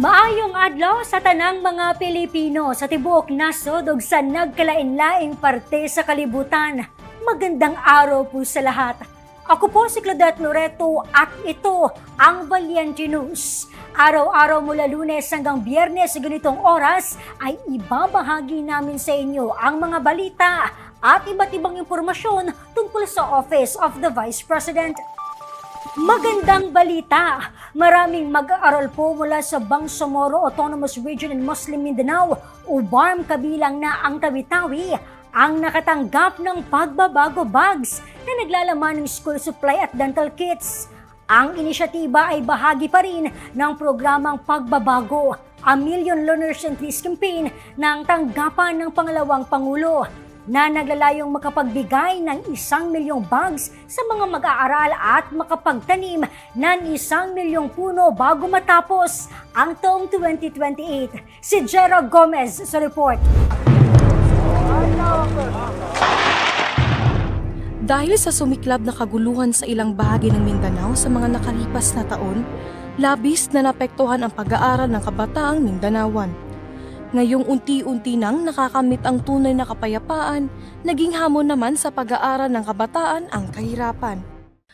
Maayong adlaw sa tanang mga Pilipino sa tibuok nasod ug sa nagkalain-laing parte sa kalibutan. Magandang araw po sa lahat. Ako po si Claudette Loreto at ito ang Valiente News. Araw-araw mula lunes hanggang biyernes sa ganitong oras ay ibabahagi namin sa inyo ang mga balita at iba't ibang impormasyon tungkol sa Office of the Vice President. Magandang balita! Maraming mag-aaral po mula sa Bangsamoro Autonomous Region in Muslim Mindanao o BARM kabilang na ang Tawi-Tawi ang nakatanggap ng pagbabago bags na naglalaman ng school supply at dental kits. Ang inisyatiba ay bahagi pa rin ng programang pagbabago, a Million Learners and Trees Campaign ng tanggapan ng pangalawang Pangulo na naglalayong makapagbigay ng isang milyong bags sa mga mag-aaral at makapagtanim ng isang milyong puno bago matapos ang taong 2028. Si Jero Gomez sa report. Dahil sa sumiklab na kaguluhan sa ilang bahagi ng Mindanao sa mga nakalipas na taon, labis na napektuhan ang pag-aaral ng kabataang Mindanawan. Ngayong unti-unti nang nakakamit ang tunay na kapayapaan, naging hamon naman sa pag-aaral ng kabataan ang kahirapan.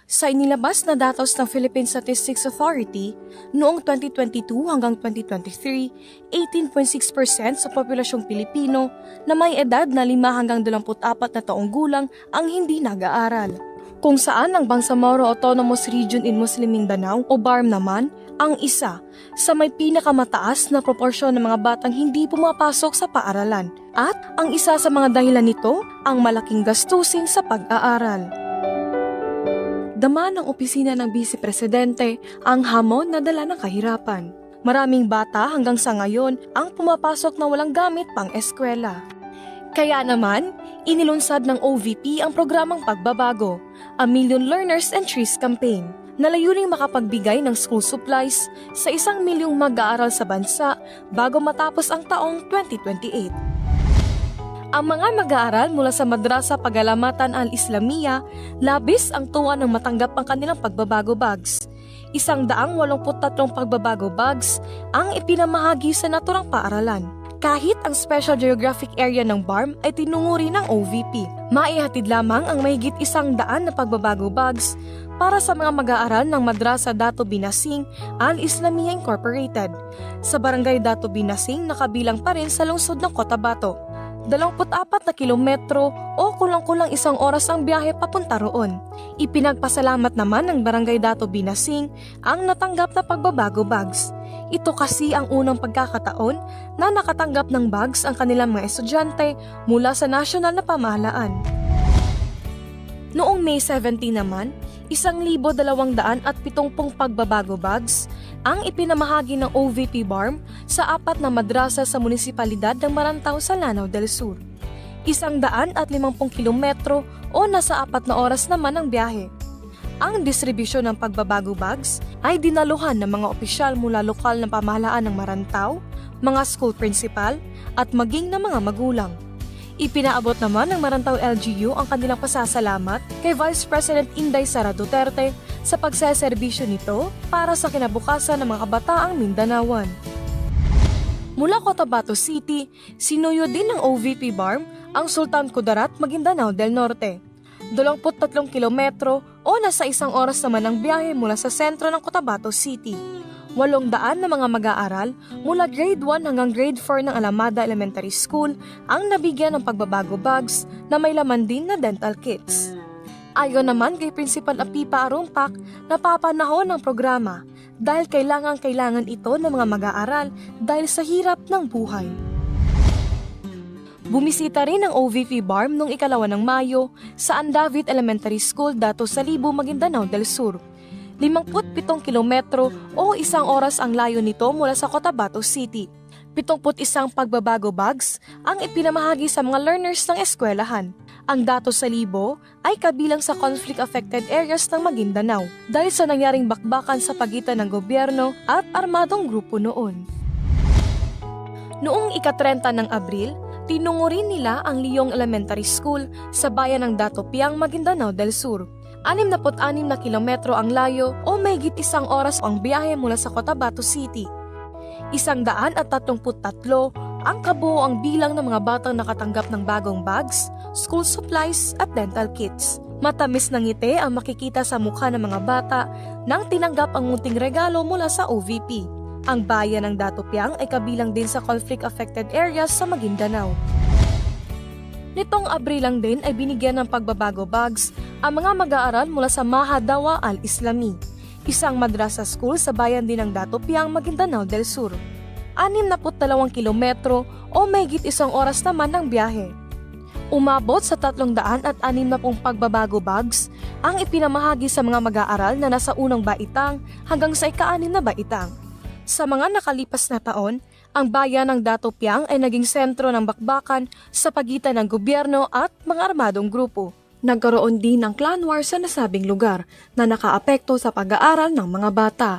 Sa inilabas na datos ng Philippine Statistics Authority, noong 2022 hanggang 2023, 18.6% sa populasyong Pilipino na may edad na 5 hanggang 24 na taong gulang ang hindi nag-aaral. Kung saan ang Bangsamoro Autonomous Region in Muslim Mindanao o BARM naman ang isa sa may pinakamataas na proporsyon ng mga batang hindi pumapasok sa paaralan at ang isa sa mga dahilan nito ang malaking gastusin sa pag-aaral. Dama ng opisina ng Vice Presidente ang hamon na dala ng kahirapan. Maraming bata hanggang sa ngayon ang pumapasok na walang gamit pang eskwela. Kaya naman, inilunsad ng OVP ang programang pagbabago, a Million Learners and Trees Campaign, na layuning makapagbigay ng school supplies sa isang milyong mag-aaral sa bansa bago matapos ang taong 2028. Ang mga mag-aaral mula sa Madrasa Pagalamatan al-Islamiyya, labis ang tuwa ng matanggap ang kanilang pagbabago bags. Isang daang 83 pagbabago bags ang ipinamahagi sa naturang paaralan. Kahit ang Special Geographic Area ng BARM ay tinunguri ng OVP. Maihatid lamang ang mahigit isang daan na pagbabago bags para sa mga mag-aaral ng Madrasa Dato Binasing Al-Islamiyya Incorporated sa Barangay Dato Binasing na kabilang pa rin sa lungsod ng Cotabato. 24 na kilometro o kulang-kulang isang oras ang biyahe papunta roon. Ipinagpasalamat naman ng Barangay Dato Binasing ang natanggap na pagbabago bags. Ito kasi ang unang pagkakataon na nakatanggap ng bags ang kanilang mga estudyante mula sa nasyonal na pamahalaan. Noong May 17 naman, isang libo dalawang daan at pitongpong pagbabago bags ang ipinamahagi ng OVP BARM sa apat na madrasa sa munisipalidad ng Marantao sa Lanao del Sur. Isang daan at limampung kilometro o nasa apat na oras naman ang biyahe. Ang distribusyon ng pagbabago bags ay dinaluhan ng mga opisyal mula lokal na pamahalaan ng Marantao, mga school principal at maging ng mga magulang. Ipinaabot naman ng Marantao LGU ang kanilang pasasalamat kay Vice President Inday Sara Duterte sa pagseserbisyo nito para sa kinabukasan ng mga kabataang Mindanawan. Mula Cotabato City, sinuyo din ng OVP BARM ang Sultan Kudarat, Maguindanao del Norte. 23 kilometro o nasa isang oras naman ang biyahe mula sa sentro ng Cotabato City. Walong daan na mga mag-aaral mula grade 1 hanggang grade 4 ng Alamada Elementary School ang nabigyan ng pagbabago bags na may laman din na dental kits. Ayon naman kay Principal Apipa Arumpak, napapanahon ng programa dahil kailangan-kailangan ito ng mga mag-aaral dahil sa hirap ng buhay. Bumisita rin ang OVP BARM noong ikalawa ng Mayo sa Andavit Elementary School dato sa Libo, Maguindanao del Sur. 57 kilometro o isang oras ang layo nito mula sa Cotabato City. 71 pagbabago bags ang ipinamahagi sa mga learners ng eskwelahan. Ang datos sa Libo ay kabilang sa conflict-affected areas ng Maguindanao dahil sa nangyaring bakbakan sa pagitan ng gobyerno at armadong grupo noon. Noong ika-30 ng Abril, tinungo rin nila ang Liyong Elementary School sa bayan ng Datopiang, Maguindanao del Sur. 66 na kilometro ang layo o mahigit isang oras ang biyahe mula sa Cotabato City. Isang daan at tatlo ang kabuoang bilang ng mga batang nakatanggap ng bagong bags, school supplies at dental kits. Matamis na ngiti ang makikita sa mukha ng mga bata nang tinanggap ang munting regalo mula sa OVP. Ang bayan ng Datopiang ay kabilang din sa conflict-affected areas sa Maguindanao. Nitong Abril lang din ay binigyan ng pagbabago bags ang mga mag-aaral mula sa Mahadawa al-Islami, isang madrasa school sa bayan din ng Datopiang, Maguindanao del Sur. 62 kilometro o mahigit isang oras naman ng biyahe. Umabot sa 360 pagbabago bags ang ipinamahagi sa mga mag-aaral na nasa unang baitang hanggang sa ika-anim na baitang. Sa mga nakalipas na taon, ang bayan ng Datopiang ay naging sentro ng bakbakan sa pagitan ng gobyerno at mga armadong grupo. Nagkaroon din ng clan war sa nasabing lugar na nakaapekto sa pag-aaral ng mga bata.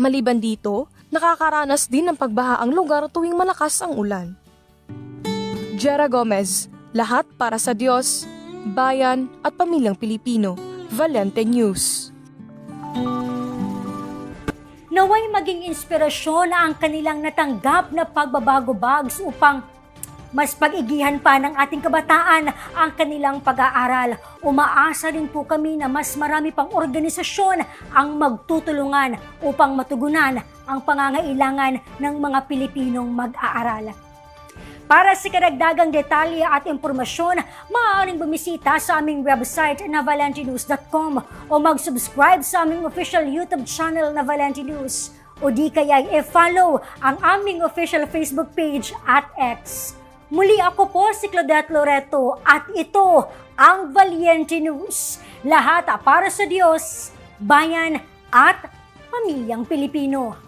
Maliban dito, nakakaranas din ng pagbaha ang lugar tuwing malakas ang ulan. Jera Gomez, lahat para sa Diyos, bayan at pamilyang Pilipino. Valente News. Naway maging inspirasyon na ang kanilang natanggap na pagbabago bags upang mas pag-igihan pa ng ating kabataan ang kanilang pag-aaral. Umaasa rin po kami na mas marami pang organisasyon ang magtutulungan upang matugunan ang pangangailangan ng mga Pilipinong mag-aaral. Para sa karagdagang detalye at impormasyon, maaaring bumisita sa aming website na valentinews.com o mag-subscribe sa aming official YouTube channel na Valenti News o di kaya i-follow ang aming official Facebook page at X. Muli ako po si Claudette Loreto at ito ang Valiente News. Lahat para sa Diyos, bayan at pamilyang Pilipino.